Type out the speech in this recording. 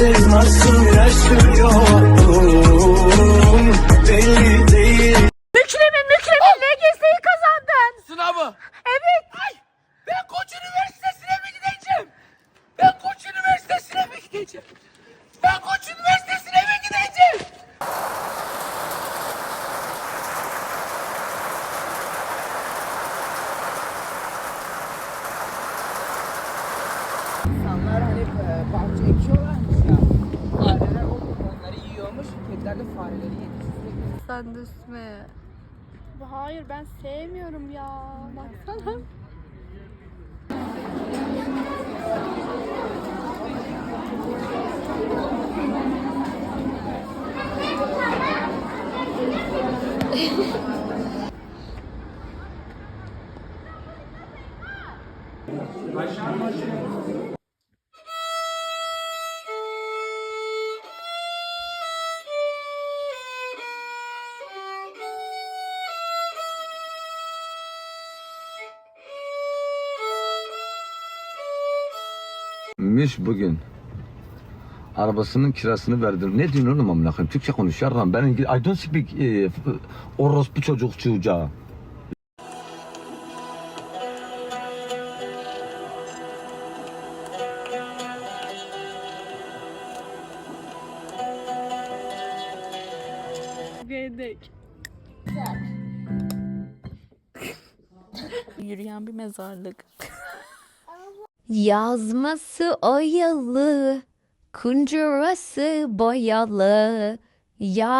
nasıl yaşıyorum belli değil Mükremin Mükremin LGS'yi kazandın. Sınavı. Evet. Ay ben Koç Üniversitesi'ne mi gideceğim? Ben Koç Üniversitesi'ne mi gideceğim? Ben Koç Üniversitesi'ne mi gideceğim? İnsanlar hani e, bahçe ekiyorlarmış ya. Fareler onları yiyormuş. Kediler de fareleri yemiş. Sen de üstüme. Hayır ben sevmiyorum ya. Baksana. Miş bugün arabasının kirasını verdim. Ne diyorsun oğlum amına koyayım? Türkçe konuş yarram. Ben İngiliz... I don't speak e, orospu çocuk çocuğa. Gedek. Yürüyen bir mezarlık. Yazması oyalı, kuncurası boyalı, yarar